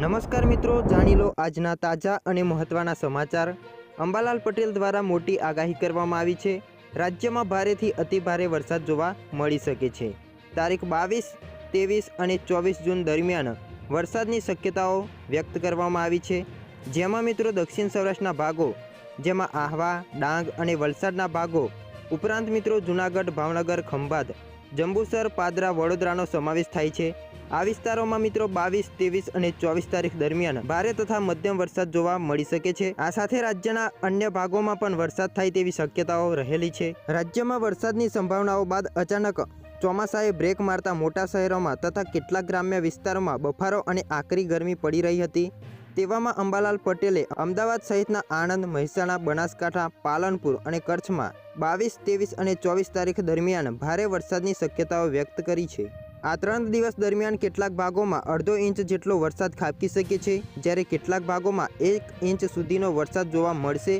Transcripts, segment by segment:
નમસ્કાર મિત્રો, જાણી લો આજના તાજા અને મહત્ત્વના સમાચાર. અંબાલાલ પટેલ દ્વારા મોટી આગાહી કરવામાં આવી છે. રાજ્યમાં ભારેથી અતિભારે વરસાદ જોવા મળી શકે છે. તારીખ બાવીસ, ત્રેવીસ અને ચોવીસ જૂન દરમિયાન વરસાદની શક્યતાઓ વ્યક્ત કરવામાં આવી છે. જેમાં મિત્રો દક્ષિણ સૌરાષ્ટ્રના ભાગો, જેમાં આહવા, ડાંગ અને વલસાડના ભાગો, ઉપરાંત મિત્રો જૂનાગઢ, ભાવનગર, ખંભાત, જંબુસર, પાદરા, વડોદરાનો સમાવેશ થાય છે. આ વિસ્તારોમાં મિત્રો બાવીસ, ત્રેવીસ અને ચોવીસ તારીખ દરમિયાન ભારે તથા મધ્યમ વરસાદ જોવા મળી શકે છે. આ સાથે રાજ્યના અન્ય ભાગોમાં પણ વરસાદ થાય તેવી શક્યતાઓ રહેલી છે. રાજ્યમાં વરસાદની સંભાવનાઓ બાદ અચાનક ચોમાસાએ બ્રેક મારતા મોટા શહેરોમાં તથા કેટલાક ગ્રામ્ય વિસ્તારોમાં બફારો અને આકરી ગરમી પડી રહી હતી. તેવામાં અંબાલાલ પટેલે અમદાવાદ સહિતના આણંદ, મહેસાણા, બનાસકાંઠા, પાલનપુર અને કચ્છમાં બાવીસ, ત્રેવીસ અને ચોવીસ તારીખ દરમિયાન ભારે વરસાદની શક્યતાઓ વ્યક્ત કરી છે. આ ત્રણ દિવસ દરમિયાન કેટલાક ભાગોમાં અડધો ઇંચ જેટલો વરસાદ ખાબકી શકે છે. જ્યારે કેટલાક ભાગોમાં એક ઇંચ સુધીનો વરસાદ જોવા મળશે.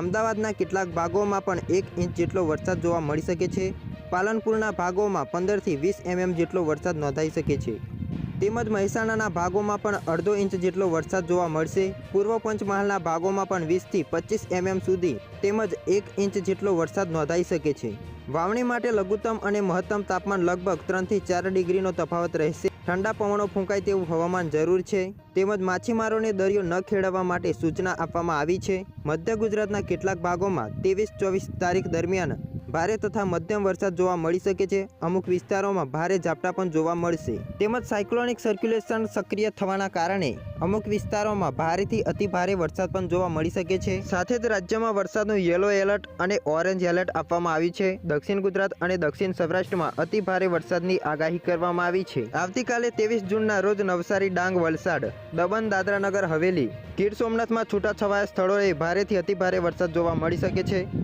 અમદાવાદના કેટલાક ભાગોમાં પણ એક ઇંચ જેટલો વરસાદ જોવા મળી શકે છે. પાલનપુરના ભાગોમાં પંદરથી વીસ એમએમ જેટલો વરસાદ નોંધાઈ શકે છે. તેમજ મહેસાણાના ભાગોમાં પણ અડધો ઇંચ જેટલો વરસાદ જોવા મળશે. પૂર્વ પંચમહાલના ભાગોમાં પણ વીસથી પચીસ એમએમ સુધી તેમજ એક ઇંચ જેટલો વરસાદ નોંધાઈ શકે છે. વાવણી માટે લઘુત્તમ અને મહત્તમ તાપમાન લગભગ ત્રણથી ચાર ડિગ્રીનો તફાવત રહેશે. ઠંડા પવનો ફૂંકાય તેવું હવામાન જરૂર છે. તેમજ માછીમારોને દરિયો ન ખેડવા માટે સૂચના આપવામાં આવી છે. મધ્ય ગુજરાતના કેટલાક ભાગોમાં ત્રેવીસ ચોવીસ તારીખ દરમિયાન ભારે તથા મધ્યમ વરસાદ જોવા મળી શકે છે. અમુક વિસ્તારોમાં ભારે ઝાપટા પણ જોવા મળશે. તેમજ સાયક્લોનિક સર્ક્યુલેશન સક્રિય થવાના કારણે અમુક વિસ્તારોમાં ભારેથી અતિ ભારે વરસાદ પણ જોવા મળી શકે છે. સાથે જ રાજ્યમાં વરસાદનું યલો એલર્ટ અને ઓરેન્જ એલર્ટ આપવામાં આવ્યું છે. દક્ષિણ ગુજરાત અને દક્ષિણ સૌરાષ્ટ્રમાં અતિ ભારે વરસાદની આગાહી કરવામાં આવી છે. આવતીકાલે ત્રેવીસ જૂનના રોજ નવસારી ડાંગ વલસાડ, દમણ દાદરાનગર હવેલી, ગીર સોમનાથમાં છૂટાછવાયા સ્થળોએ ભારેથી અતિ ભારે વરસાદ જોવા મળી શકે છે.